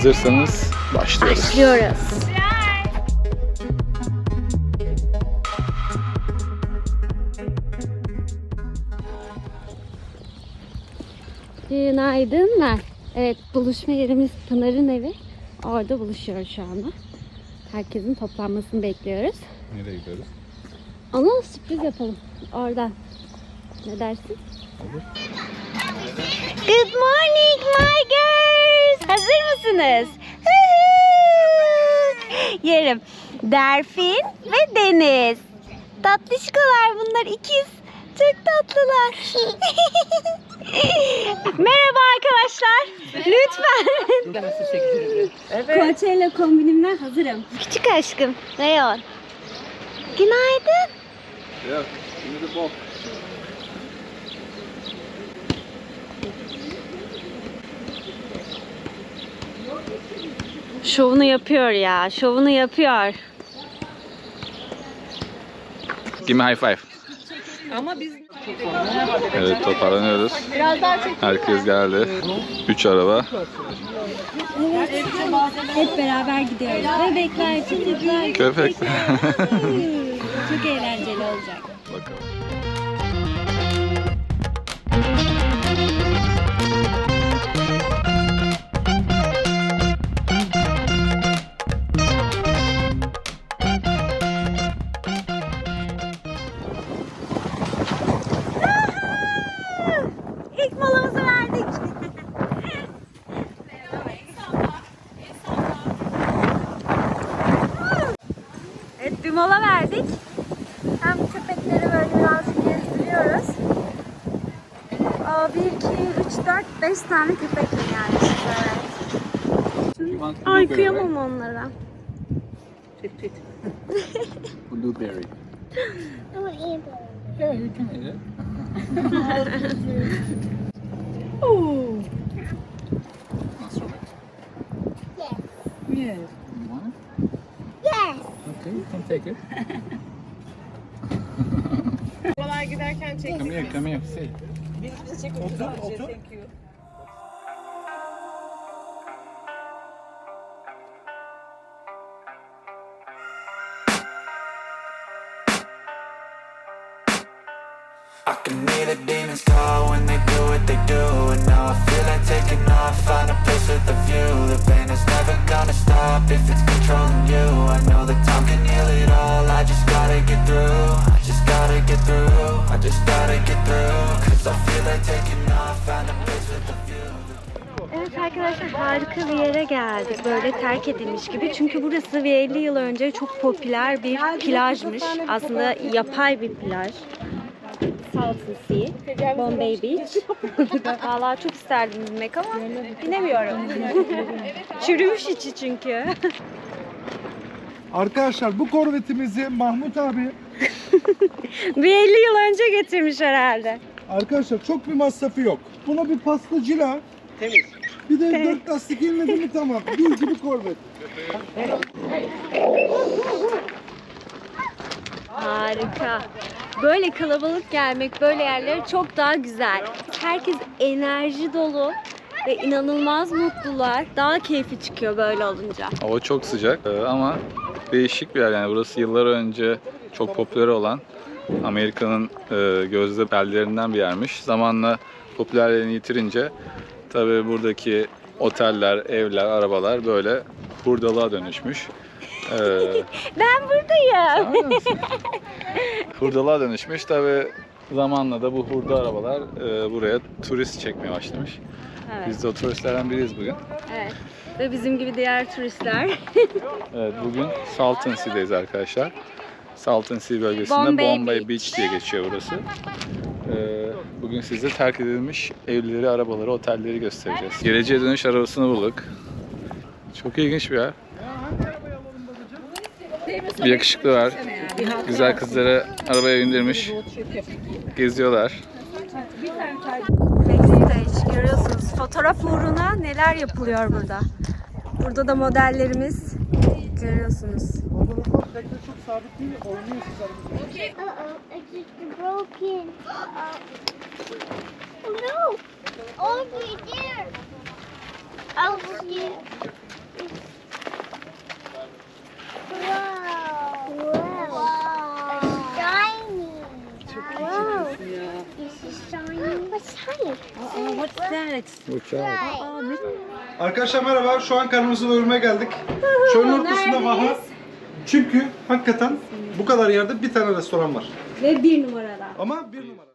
Hazırsanız başlıyoruz. Başlıyoruz. Günaydınlar. Evet buluşma yerimiz Pınar'ın evi. Orada buluşuyoruz şu anda. Herkesin toplanmasını bekliyoruz. Nereye gidiyoruz? Ona sürpriz yapalım. Oradan. Ne dersin? Olur. Mısınız? Yerim. Derfin ve Deniz. Tatlışkolar bunlar ikiz. Çok tatlılar. Merhaba arkadaşlar. Lütfen. Coachella kombinimden hazırım. Küçük aşkım. Leon. Günaydın. Ya, şimdi de bok. Şovunu yapıyor ya. Şovunu yapıyor. Give me high five. Ama biz Evet toparlanıyoruz. Herkes geldi. Üç araba. Hep beraber gidiyoruz. Bebekler, çocuklar, Köpekler. Çok eğlenceli olacak. Bakalım. Tane köpek mi gelmiş? Evet. Ay kıyamam onlara. Tit tit. Blueberry. Yeah, you can eat it. Nasıl oldu? Yes. You want it? Yes. Okay, you can take it. Arabalar giderken çek. Come here, come here. Çek otur, otur. Thank you. Can hear the demons call when they do what they do And now I feel like taking off, find a place with a view The pain is never gonna stop if it's controlling you I know that time can heal it all, I just gotta get through I just gotta get through, I just gotta get through Cause I feel like taking off, find a place with a view Evet arkadaşlar harika bir yere geldik. Böyle terk edilmiş gibi. Çünkü burası bir 50 yıl önce çok popüler bir plajmış. Aslında yapay bir plaj. Salton Sea, Bombay Beach. Vallahi çok isterdim binmek ama binemiyorum. Çürümüş içi çünkü. Arkadaşlar bu korvetimizi Mahmut abi bir 50 yıl önce getirmiş herhalde. arkadaşlar çok bir masrafı yok. Buna bir pastacıyla temiz. Bir de dört lastik inmedi mi tamam. Gül gibi korvet. Harika. Böyle kalabalık gelmek, böyle yerlere çok daha güzel. Herkes enerji dolu ve inanılmaz mutlular. Daha keyfi çıkıyor böyle olunca. Hava çok sıcak e, ama değişik bir yer yani burası yıllar önce çok popüler olan Amerika'nın e, gözde beldilerinden bir yermiş. Zamanla popülerliğini yitirince tabi buradaki oteller, evler, arabalar böyle hurdalığa dönüşmüş. E, Ben buradayım. Hurdalığa dönüşmüş tabi zamanla da bu hurda arabalar e, buraya turist çekmeye başlamış. Evet, Biz de o turistlerden biriyiz bugün. evet. Ve bizim gibi diğer turistler. Evet bugün Salton Sea'deyiz arkadaşlar. Salton Sea bölgesinde Bombay Bombay, Beach. Beach. diye geçiyor burası. Ee, bugün Bugün size terk edilmiş evleri, arabaları, otelleri göstereceğiz. Geleceğe dönüş arabasını bulduk. Çok ilginç bir yer. Bir yakışıklı var. Güzel kızları arabaya bindirmiş. Geziyorlar. Backstage görüyorsunuz. Fotoğraf uğruna neler yapılıyor burada. Burada da modellerimiz görüyorsunuz. Çok sabit değil, oynuyor broken. Oh no! Over there! Over here. Wow. Wow. It's shiny. Wow. This is shiny. What's shiny? What's that? Arkadaşlar merhaba. Şu an karnımızı doyurmaya geldik. Çölün ortasında vaha. Çünkü hakikaten bu kadar yerde bir tane restoran var. Ve bir numarada. Ama bir numara.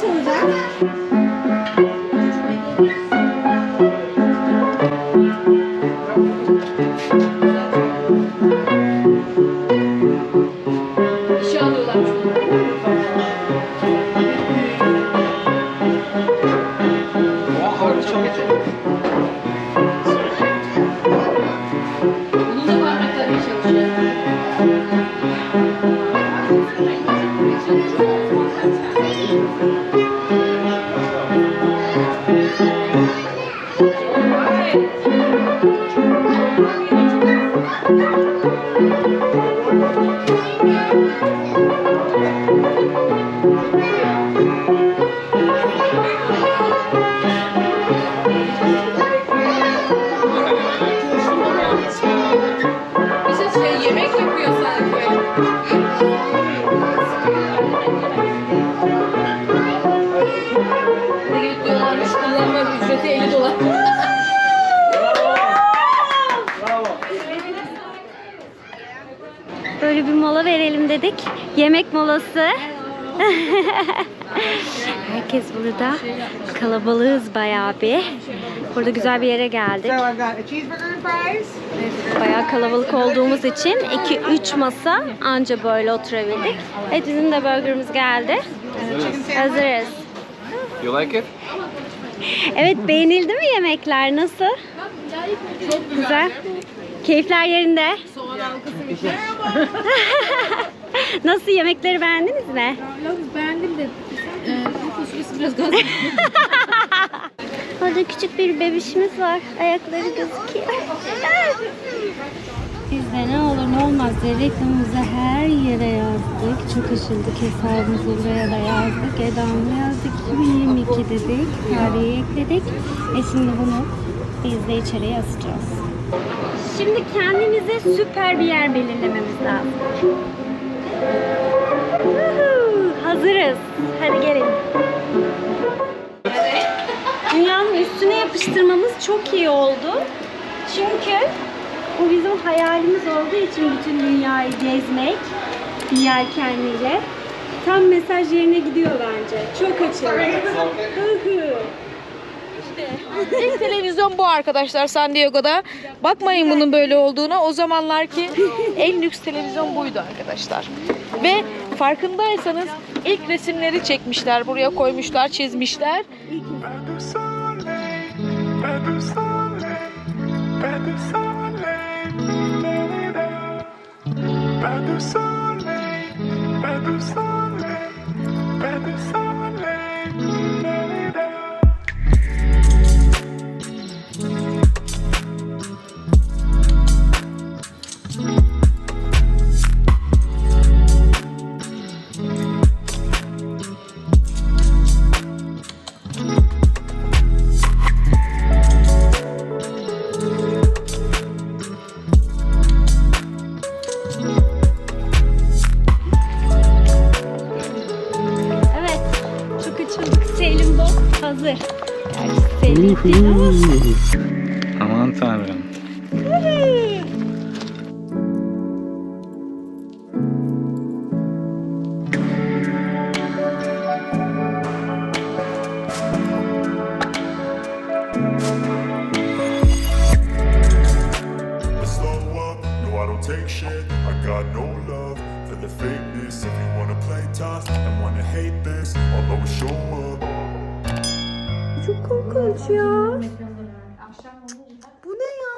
Güzel bir Thank you. Verelim dedik. Yemek molası. Herkes burada. Kalabalığız bayağı bir. Burada güzel bir yere geldik. Bayağı kalabalık olduğumuz için 2-3 masa anca böyle oturabildik. Evet bizim de burgerimiz geldi. Hazırız. You like it? Evet beğenildi mi yemekler? Nasıl? Çok güzel. Keyifler yerinde. Nasıl yemekleri beğendiniz mi? Beğendim de bu fasulyesi biraz gaz. Orada küçük bir bebişimiz var. Ayakları gözüküyor. Biz de ne olur ne olmaz diye reklamımızı her yere yazdık. Çok aşıldık hesabımızı buraya da yazdık. Edamı yazdık. 2022 dedik. Tarihi ekledik. E şimdi bunu biz de içeriye asacağız. Şimdi kendimize süper bir yer belirlememiz lazım. Hazırız. Hadi gelin. Dünyanın üstüne yapıştırmamız çok iyi oldu. Çünkü bu bizim hayalimiz olduğu için bütün dünyayı gezmek yelkenliyle. Tam mesaj yerine gidiyor bence. Çok açık. İlk televizyon bu arkadaşlar San Diego'da. Bakmayın bunun böyle olduğuna. O zamanlarki en lüks televizyon buydu arkadaşlar. Ve farkındaysanız ilk resimleri çekmişler. Buraya koymuşlar, çizmişler. Pas de soleil, pas de soleil, Ya. Bu ne ya?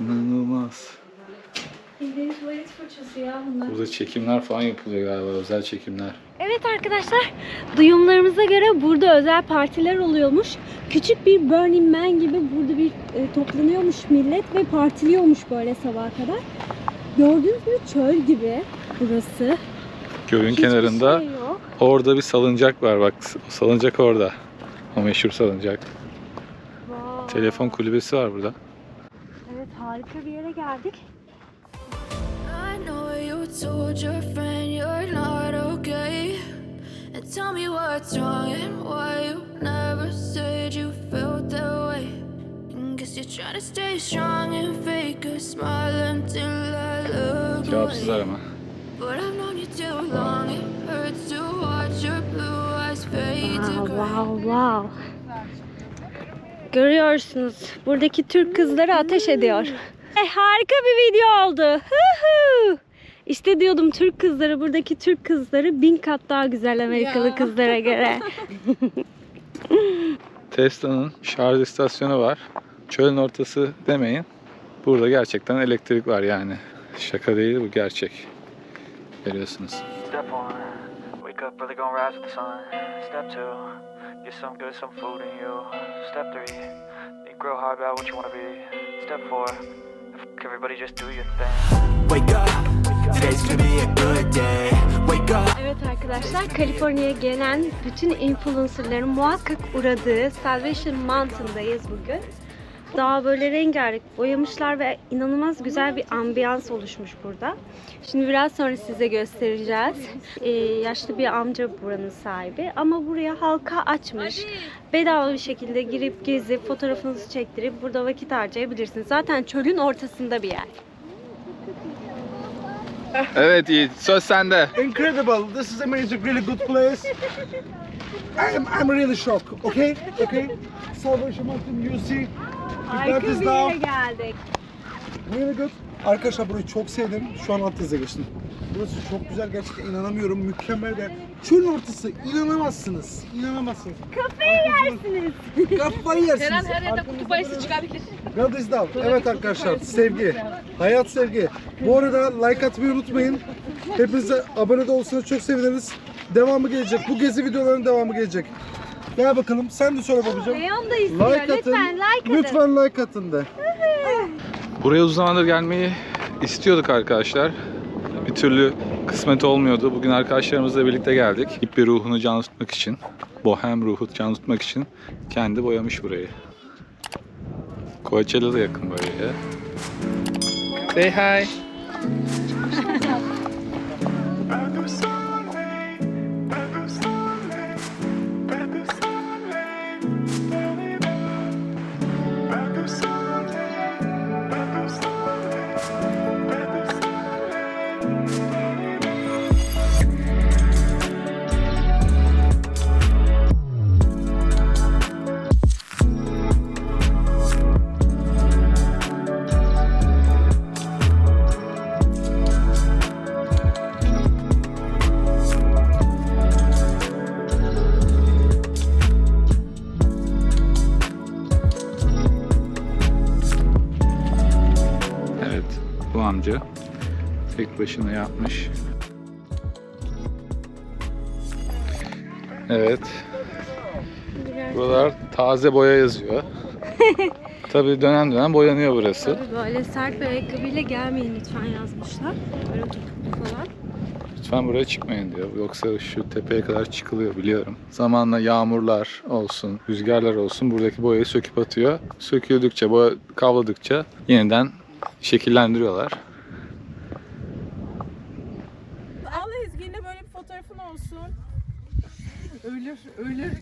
İnanılmaz. Bildiğin tuvalet fırçası ya bunlar. Burada çekimler falan yapılıyor galiba. Özel çekimler. Evet arkadaşlar, duyumlarımıza göre burada özel partiler oluyormuş. Küçük bir Burning Man gibi burada bir e, toplanıyormuş millet ve partiliyormuş böyle sabaha kadar. Gördüğünüz gibi çöl gibi burası. Gölün Hiçbir kenarında şey yok. orada bir salıncak var. Bak o salıncak orada. O meşhur salıncak. Vay. Telefon kulübesi var burada. Evet harika bir yere geldik. I know you told your friend you're not okay. And tell me what's wrong and why you never said you felt that way. Cevapsız arama. But I've known you too long, it hurts to watch your blue eyes fade to Wow, gray. wow, wow. Görüyorsunuz buradaki Türk kızları ateş ediyor. Eh, harika bir video oldu. İşte diyordum Türk kızları buradaki Türk kızları bin kat daha güzel Amerikalı kızlara göre. Tesla'nın şarj istasyonu var. Çölün ortası demeyin. Burada gerçekten elektrik var yani. Şaka değil bu gerçek. Görüyorsunuz. Step one, wake up early, gonna rise with the sun. Step two, get some good, some food in you. Step three, think real hard about what you wanna be. Step four, everybody just do your thing. Wake up, today's gonna be a good day. Wake up. Evet arkadaşlar Kaliforniya'ya gelen bütün influencerların muhakkak uğradığı Salvation Mountain'dayız bugün. Daha böyle rengarenk boyamışlar ve inanılmaz güzel bir ambiyans oluşmuş burada. Şimdi biraz sonra size göstereceğiz. Ee, yaşlı bir amca buranın sahibi ama buraya halka açmış. Bedava bir şekilde girip gezip fotoğrafınızı çektirip burada vakit harcayabilirsiniz. Zaten çölün ortasında bir yer. Evet Yiğit söz sende. Incredible. This is amazing. Really good place. I'm, I'm really shocked. Okay? Okay? Salvation Mountain, you see. Harika bir now yere geldik. really good. Arkadaşlar burayı çok sevdim. Şu an alt hıza geçtim. Burası çok güzel. Gerçekten inanamıyorum. Mükemmel bir Çölün ortası. İnanamazsınız. İnanamazsınız. Kafayı yersiniz. Kafayı yersiniz. Her an her yerde kutup ayısı çıkabilir. God is love. Evet arkadaşlar sevgi. Hayat sevgi. Bu arada like atmayı unutmayın. Hepinize abone de olsanız çok seviniriz. Devamı gelecek. Bu gezi videolarının devamı gelecek. Gel bakalım. Sen de söyle babacığım. Leon da istiyor. Like atın. lütfen like atın. Lütfen like atın de. Buraya uzun zamandır gelmeyi istiyorduk arkadaşlar. Bir türlü kısmet olmuyordu. Bugün arkadaşlarımızla birlikte geldik. Hippie ruhunu canlı tutmak için, bohem ruhu canlı tutmak için kendi boyamış burayı. Coachella da yakın buraya. Say hi. Başına yapmış. Evet, buralar taze boya yazıyor. Tabii dönem dönem boyanıyor burası. Tabii böyle sert bir ayakkabıyla gelmeyin lütfen yazmışlar. Böyle topuklu falan. Lütfen buraya çıkmayın diyor. Yoksa şu tepeye kadar çıkılıyor biliyorum. Zamanla yağmurlar olsun, rüzgarlar olsun buradaki boyayı söküp atıyor. Söküldükçe, boya kavladıkça yeniden şekillendiriyorlar.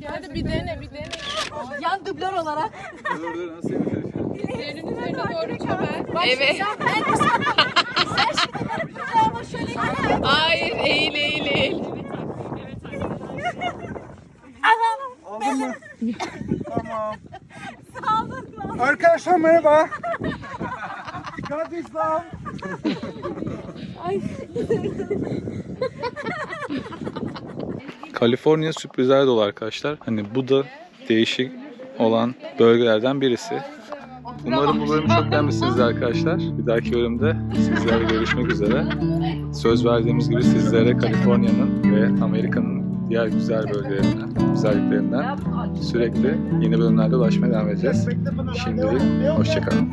Hadi bir dene bir dene. Yan dublör olarak. Elinin üzerine doğru çömel. Evet. Hayır eğil eğil eğil. Aldın mı? tamam. Arkadaşlar merhaba. God is love. Kaliforniya sürprizler dolu arkadaşlar. Hani bu da değişik olan bölgelerden birisi. Umarım bu bölümü çok beğenmişsinizdir arkadaşlar. Bir dahaki bölümde sizlerle görüşmek üzere. Söz verdiğimiz gibi sizlere Kaliforniya'nın ve Amerika'nın diğer güzel bölgelerinden, güzelliklerinden sürekli yeni bölümlerde ulaşmaya devam edeceğiz. Şimdilik hoşçakalın.